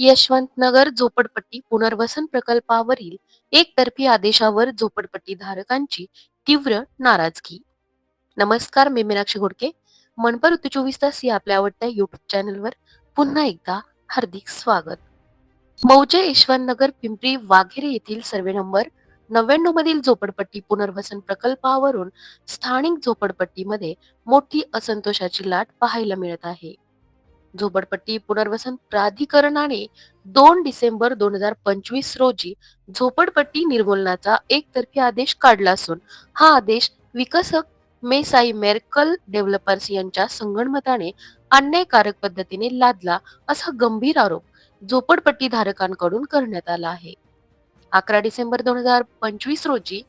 यशवंतनगर झोपडपट्टी पुनर्वसन प्रकल्पावरील एकतर्फी आदेशावर झोपडपट्टी धारकांची तीव्र नाराजगी. नमस्कार मी मीनाक्षी घोडके. मनपर ऋतू चोवीस तास या आपल्या आवडत्या युट्यूब चॅनलवर पुन्हा एकदा हार्दिक स्वागत. मौजे यशवंतनगर पिंपरी वाघेरे येथील सर्वे नंबर नव्याण्णव मधील झोपडपट्टी पुनर्वसन प्रकल्पावरून स्थानिक झोपडपट्टीमध्ये मोठी असंतोषाची लाट पाहायला मिळत आहे. झोपडपट्टी पुनर्वसन प्राधिकरणाने दोन डिसेंबर दोन हजार पंचवीस रोजी झोपडपट्टी निर्मूलनाचा एकतर्फी आदेश काढला असून हा आदेश विकसक मेसाई मेरकल डेव्हलपर्स यांच्या संगणमताने अन्यायकारक पद्धतीने लादला असा गंभीर आरोप झोपडपट्टी धारकांकडून करण्यात आला आहे. अकरा डिसेंबर दोन हजार पंचवीस रोजी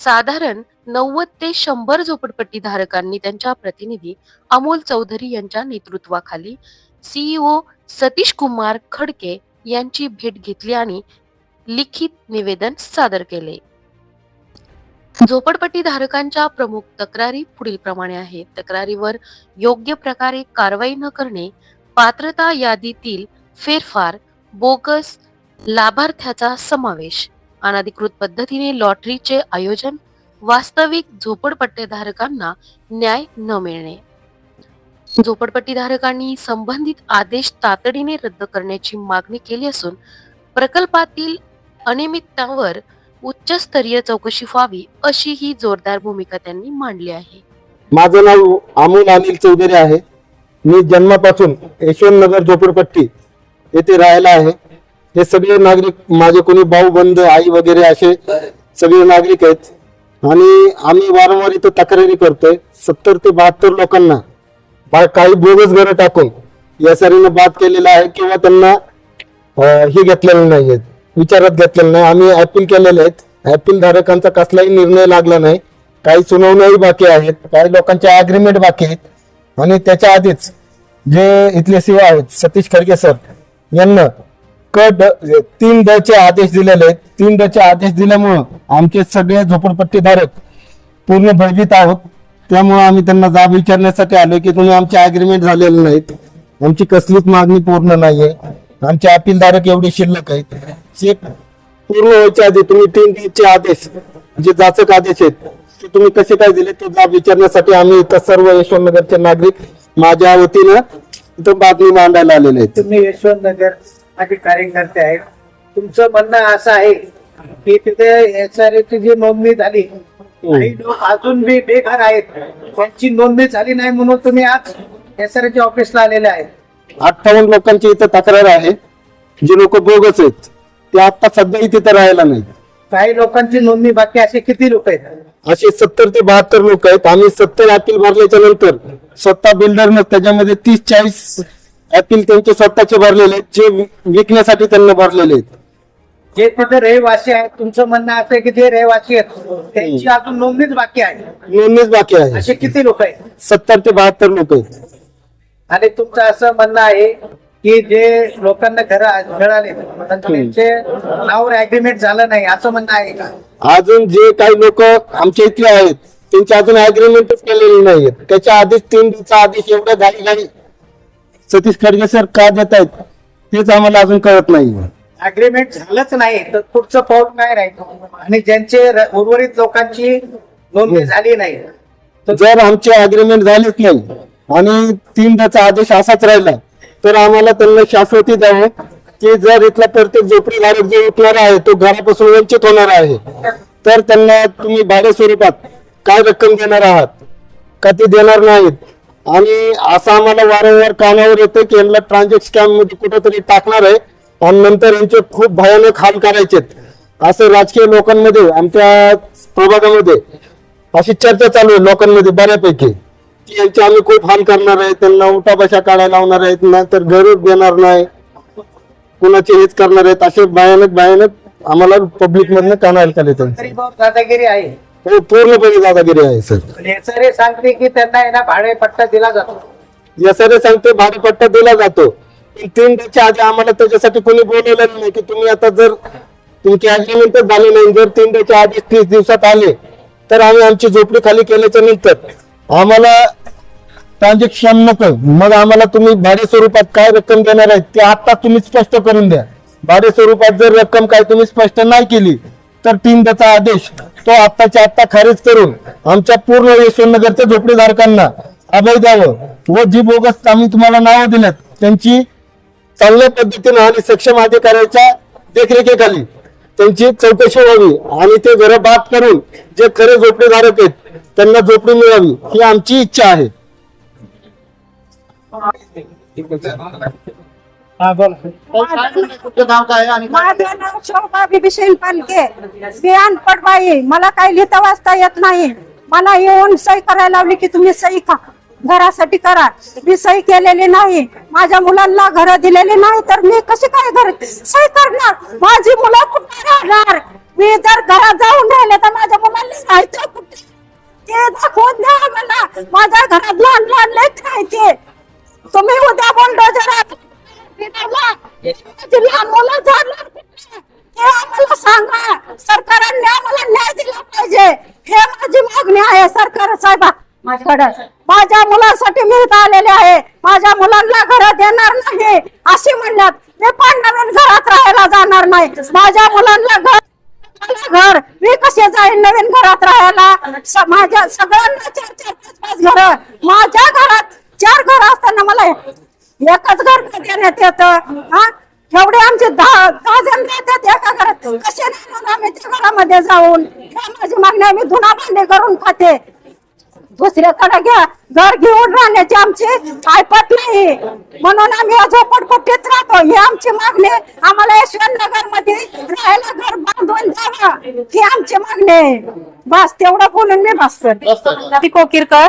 साधारण नव्वद ते शंभर झोपडपट्टी धारकांनी त्यांच्या प्रतिनिधी अमोल चौधरी यांच्या नेतृत्वाखाली सीईओ सतीश कुमार खडके यांची भेट घेतली आणि लिखित निवेदन सादर केले. झोपडपट्टी धारकांच्या प्रमुख तक्रारी पुढील प्रमाणे आहेत. तक्रारीवर योग्य प्रकारे कारवाई न करणे पात्रता यादीतील फेरफार बोगस लाभार्थ्याचा समावेश अनधिकृत पद्धतीने लॉटरीचे आयोजन वास्तविक झोपडपट्टी धारकांना न्याय न मिळणे. झोपडपट्टीधारकांनी संबंधित आदेश तातडीने रद्द करण्याची मागणी केली असून प्रकल्पातील अनियमिततावर उच्चस्तरीय चौकशी व्हावी अशी ही जोरदार भूमिका त्यांनी मांडली आहे. माझं नाव अमोल अनिल चौधरी आहे. मी जन्मापासून यशवंतनगर झोपडपट्टी येथे राहायला आहे. हे सगळे नागरिक माझे कोणी भाऊ बंध आई वगैरे असे सगळे नागरिक आहेत. आणि आम्ही वारंवार इथं तक्रारी करतोय. सत्तर ते बहात्तर लोकांना काही बोगस घरं टाकून या सरीनं बाद केलेला आहे किंवा त्यांना हे घेतलेलं नाहीये विचारात घेतलेलं नाही. आम्ही अपील केलेले आहेत. अपील धारकांचा कसलाही निर्णय लागला नाही. काही सुनावण्याही बाकी आहेत. काही लोकांचे अग्रीमेंट बाकी आहेत. आणि त्याच्या आधीच जे इथले सेवा आहेत सतीश खडके सर यांना क ड तीन ड आदेश दिलेले आहेत. तीन डचे आदेश दिल्यामुळं आमचे सगळे झोपडपट्टी धारक पूर्ण भयभीत आहोत. त्यामुळे आम्ही त्यांना जाब विचारण्यासाठी आलो की तुम्ही आमचे अग्रीमेंट झालेले नाहीत. आमची कसलीच मागणी पूर्ण नाहीये. आमचे अपीलधारक एवढे शिल्लक आहेत. जे पूर्ण व्हायच्या आधी तुम्ही तीन दिवसचे आदेश जे जाचक आदेश आहेत ते तुम्ही कसे काय दिले ते जाब विचारण्यासाठी आम्ही इथं सर्व यशवंतनगरचे नागरिक माझ्या वतीनं इथं बातमी मांडायला आलेले आहेत. तुम्ही यशवंतनगर माझे कार्यकर्ते आहेत. तुमचं म्हणणं असं आहे की तिथे एसआरएची जी नोंदणी झाली काही लोक अजून बी बेघर आहेत. त्यांची नोंदणी झाली नाही म्हणून तुम्ही आज एसआरएच्या ऑफिसला आलेले आहेत. अठ्ठावन्न लोकांची इथं तक्रार आहे. जे लोक बोगस आहेत ते आता सध्याही तिथे राहायला नाहीत. काही लोकांची नोंदणी बाकी असे किती लोक आहेत? असे सत्तर ते बहात्तर लोक आहेत. आम्ही सत्तर अपील भरल्याच्या नंतर स्वतः बिल्डरनं त्याच्यामध्ये तीस चाळीस अपील त्यांचे स्वतःचे भरलेले आहेत. जे विकण्यासाठी त्यांना भरलेले आहेत. जे तिथे रहिवासी आहेत तुमचं म्हणणं असं आहे की जे रहिवासी आहेत त्यांची अजून नोंदणीच बाकी आहे. नोंदणीच बाकी आहे. असे किती लोक आहेत? सत्तर ते बहात्तर लोक आहेत. आणि तुमचं असं म्हणणं आहे की जे लोकांना घर मिळाले पण त्यांचे नावावर अग्रीमेंट झालं नाही असं म्हणणं आहे का? अजून जे काही लोक आमच्या इथले आहेत त्यांचे अजून अग्रीमेंटच केलेले नाहीयेत. त्याच्या आधीच तीन दिवसा आधीच एवढ्या घाई घाई सतीश खडगे सर का देत आहेत तेच आम्हाला अजून कळत नाही अग्रीमेंट झालंच नाही तर पुढचं पाऊल काय राहील? आणि ज्यांचे र- उर्वरित लोकांची नोंदणी झाली नाही. तर जर आमचे अग्रीमेंट झालेच नाही आणि तीन त्याचा आदेश असाच राहिला तर आम्हाला त्यांना शाश्वती द्यावं की जर इथला प्रत्येक झोपडी धारक जो उठणार आहे तो घरापासून वंचित होणार आहे तर त्यांना तुम्ही भाडे स्वरूपात काय रक्कम देणार आहात? का ती देणार नाहीत? आणि असं आम्हाला वारंवार कानावर येतं की यांना ट्रान्झॅक्ट स्कॅममध्ये कुठेतरी टाकणार आहे आणि नंतर यांचे खूप भयानक हाल करायचे. असं राजकीय लोकांमध्ये आमच्या प्रभागामध्ये अशी चर्चा चालू आहे लोकांमध्ये बऱ्यापैकी. की यांचे आम्ही खूप हाल करणार आहे त्यांना उठा बशा काढायला लावणार आहेत नंतर घर देणार नाही. कुणाचे हेच करणार आहेत असे भयानक भयानक आम्हाला पब्लिक मधनं कानायला दादागिरी आहे. हो पूर्णपणे दादागिरी आहे सर. नेसरे सांगते की त्यांना आहे ना भाडे पट्टा दिला जातो. सर सांगते भाडेपट्टा दिला जातो. तीन दिवसाच्या आधी आम्हाला त्याच्यासाठी कोणी बोलवलं नाही की तुम्ही आता जर तुमची अग्रीमेंट झाली नाही जर तीन दिवसाच्या आधी तीस दिवसात आले तर आम्ही आमची झोपडी खाली केल्याच्यानंतर आम्हाला ट्रान्झॅक्शन नको. मग आम्हाला तुम्ही भाडे स्वरूपात काय रक्कम देणार आहे ते आता तुम्ही स्पष्ट करून द्या. भाडे स्वरूपात जर रक्कम काय तुम्ही स्पष्ट नाही केली तर तीन त्याचा आदेश तो आत्ताच्या आत्ता खारिज करून आमच्या पूर्ण यशवंतनगरच्या झोपडीधारकांना अभय द्यावं. व जी बोगस आम्ही तुम्हाला नावं दिल्यात त्यांची चांगल्या पद्धतीनं आणि सक्षम अधिकाऱ्याच्या देखरेखीखाली त्यांची चौकशी व्हावी आणि ते घर बाद करून जे खरे झोपडीधारक आहेत त्यांना झोपडी मिळावी ही आमची इच्छा आहे. तुमचं नाव काय आणि माझं नाव शोभा बिभीषण पालके मी अनपड बाई मला काही लिहिता वाचता येत नाही. मला येऊन सही करायला लावली की तुम्ही सही का घरासाठी करा. मी सही केलेली नाही. माझ्या मुलांना घर दिलेली नाही तर मी कशी काय घर सही करणार? माझी मुलं कुठे राहणार? मी जर घरात जाऊन राहिले तर माझ्या मुलांना राहायचं कुठे? ते दाखवून द्या मला माझ्या घरात लहान लहान आहेत ते. तुम्ही उद्या बुलडोजरात लहान मुलं जाणार? हे आम्हाला सांगा. सरकारने आम्हाला न्याय दिला पाहिजे. हे माझी मागणी आहे सरकार साहेबा. माझ्याकडे माझ्या मुलांसाठी मी आलेले आहे. माझ्या मुलांना घर देणार नाही. अशी म्हणल्यात मी पण नवीन घरात राहायला जाणार नाही. माझ्या मुलांना घर घर. मी कसे जाईन नवीन घरात राहायला? माझ्या सगळ्यांना चार चार पाच पाच घर. माझ्या घरात चार घर असताना मला एकच घर देण्यात येत. हा? एवढे आमचे दहा दहा जण राहतात एका घरात. कसे राहणार आम्ही त्या घरामध्ये जाऊन माझी मागणी आम्ही मी धुना भांडे करून खाते. दुसऱ्याकडे घ्या. घर घेऊन राहण्याची आमची ऐपत नाही. म्हणून आम्ही या झोपडपट्टीत राहतो. ही आमची मागणी आम्हाला यशवंत नगरमध्ये राहायला घर बांधून जावा ही आमची मागणी आहे. बस तेवढं बोलून मी बसतो. ती कोकीरकर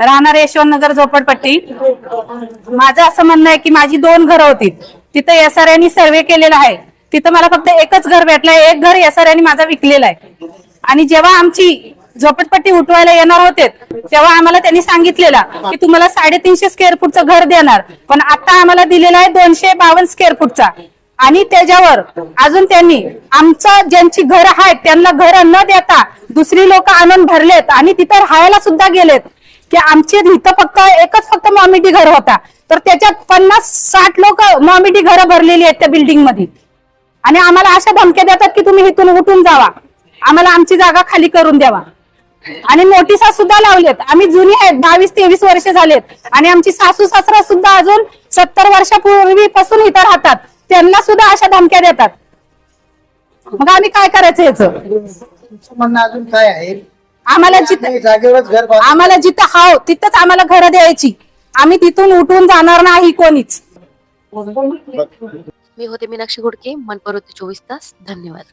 राहणार यशवंत नगर झोपडपट्टी. माझं असं म्हणणं आहे की माझी दोन घरं होती. तिथं एस आर यांनी सर्वे केलेला आहे. तिथं मला फक्त एकच घर भेटलंय. एक घर एस आर यांनी माझा विकलेला आहे. आणि जेव्हा आमची झोपटपट्टी उठवायला येणार होते तेव्हा आम्हाला त्यांनी सांगितलेला की तुम्हाला साडेतीनशे स्क्वेअर फूटचं घर देणार. पण आता आम्हाला दिलेला आहे दोनशे बावन्न स्क्वेअर फूटचा आणि त्याच्यावर अजून त्यांनी आमचं ज्यांची घर आहेत त्यांना घर न देता दुसरी लोक आणून भरलेत आणि तिथं राहायला सुद्धा गेलेत. की आमची इथं फक्त एकच फक्त मॉमिटी घर होता. तर त्याच्यात पन्नास साठ लोक मॉमिटी घरं भरलेली आहेत त्या बिल्डिंगमध्ये आणि आम्हाला अशा धमक्या देतात की तुम्ही इथून उठून जावा. आम्हाला आमची जागा खाली करून द्यावा. आणि नोटिसा सुद्धा लावलेत आम्ही जुनी आहेत बावीस तेवीस वर्ष झालेत. आणि आमची सासू सासरा सुद्धा अजून सत्तर वर्षापूर्वीपासून इथं राहतात. त्यांना सुद्धा अशा धमक्या देतात. मग आम्ही काय करायचं याचं? म्हणणं अजून काय आहे? आम्हाला जिथं नाही, जागेवरच घर बांधून आम्हाला जिथं हाव तिथंच आम्हाला घरं द्यायची. आम्ही तिथून उठून जाणार नाही कोणीच. मी होते मीनाक्षी घोडके मनपरोती चोवीस तास. धन्यवाद.